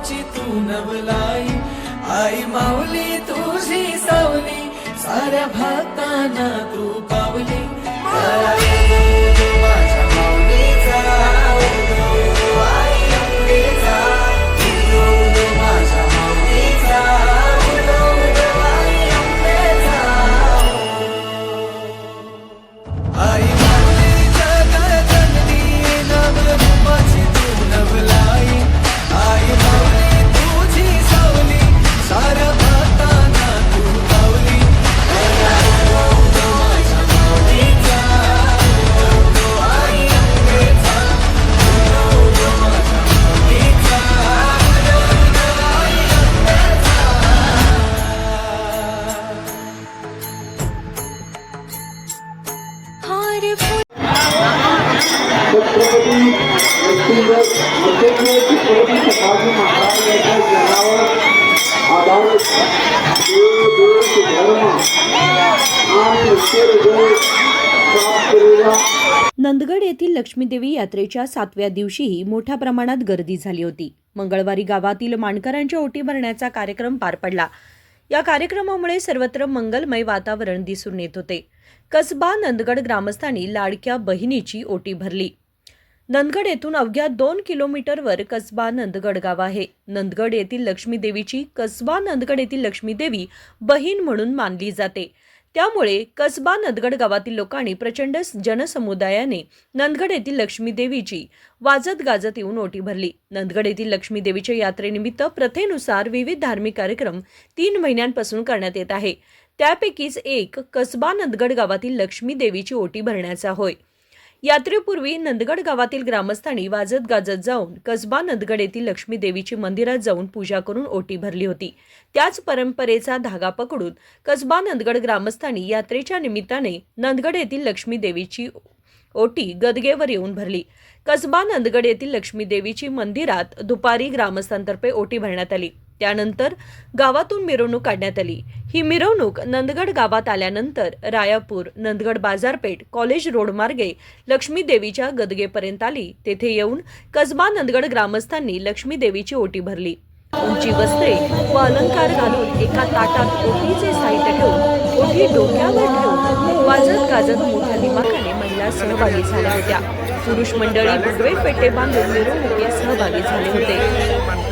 रूपाची तू नवलाई. आई माऊली तुझी सावली साऱ्या भक्तांना तू पावली. नंदगड येथील लक्ष्मीदेवी यात्रेच्या सातव्या दिवशीही मोठ्या प्रमाणात गर्दी झाली होती. मंगळवारी गावातील माणकरांच्या ओटी भरण्याचा कार्यक्रम पार पडला. या कार्यक्रमामुळे सर्वत्र मंगलमय वातावरण दिसून येत होते. कसबा नंदगड ग्रामस्थांनी लाडक्या बहिणीची ओटी भरली. नंदगड येथून अवघ्या दोन किलोमीटरवर कसबा नंदगड गाव आहे. नंदगड येथील लक्ष्मी देवीची कसबा नंदगड येथील लक्ष्मी देवी बहीण म्हणून मानली जाते. त्यामुळे कसबा नंदगड गावातील लोकांनी प्रचंड जनसमुदायाने नंदगड येथील लक्ष्मी देवीची वाजत गाजत येऊन ओटी भरली. नंदगड येथील लक्ष्मी देवीच्या यात्रेनिमित्त प्रथेनुसार विविध धार्मिक कार्यक्रम तीन महिन्यांपासून करण्यात येत आहे. त्यापैकीच एक कसबा नंदगड गावातील लक्ष्मी देवीची ओटी भरण्याचा होय. यात्रेपूर्वी नंदगड गावातील ग्रामस्थांनी वाजत गाजत जाऊन कसबा नंदगड येथील लक्ष्मी देवीची मंदिरात जाऊन पूजा करून ओटी भरली होती. त्याच परंपरेचा धागा पकडून कसबा नंदगड ग्रामस्थांनी यात्रेच्या निमित्ताने नंदगड येथील लक्ष्मी देवीची ओटी गदगेवर येऊन भरली. कसबा नंदगड येथील लक्ष्मी देवीची मंदिरात दुपारी ग्रामस्थांतर्फे ओटी भरण्यात आली. त्यानंतर गावातून मिरवणूक काढण्यात आली. ही मिरवणूक नंदगड गावात आल्यानंतर रायापूर नंदगड बाजारपेठ कॉलेज रोड मार्गे लक्ष्मी देवीच्या गदगेपर्यंत आली. तेथे येऊन कसबा नंदगड ग्रामस्थांनी लक्ष्मी देवीची ओटी भरली. उंची वस्त्रे व अलंकार घालून एका ताटात ओटीचे साहित्य ठेवून ओटी डोक्यावर ठेवून वाजत गाजत मोठ्या दिमाखाने महिला सहभागी झाल्या होत्या. पुरुष मंडळी भगवे पेटे बांधून मिरवणुकीत सहभागी झाले होते.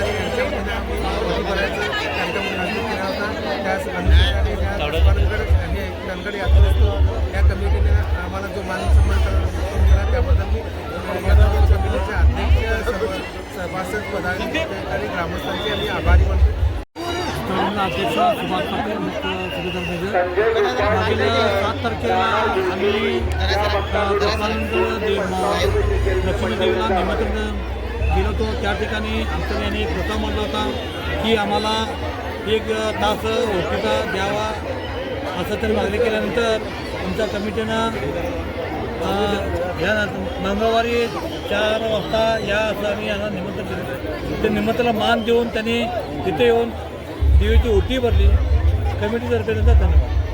या कमिटीने आम्हाला जो मान सन्मान दिला त्याबद्दल मी कमिटीचे अध्यक्ष सभ- सभासद पदाधिकारी आणि ग्रामस्थांचे आम्ही आभारी मानतो. अध्यक्ष सुभाष पाटील मुख्य सुभेदार मागील सात तारखेला आम्ही दत्तानंद देव लक्ष्मी देवीला निमंत्रण दिलं होतं. त्या ठिकाणी आमच्या यांनी प्रथम म्हटलं होता की आम्हाला एक तास ओटीचा द्यावा असं तर मागणी केल्यानंतर आमच्या कमिटीनं या मंगळवारी चार वाजता या असं आम्ही यांना निमंत्रण दिलं. ते निमंत्रणाला मान देऊन त्यांनी तिथे येऊन देवीची ओटी भरली. कमिटीतर्फे त्यांचा धन्यवाद.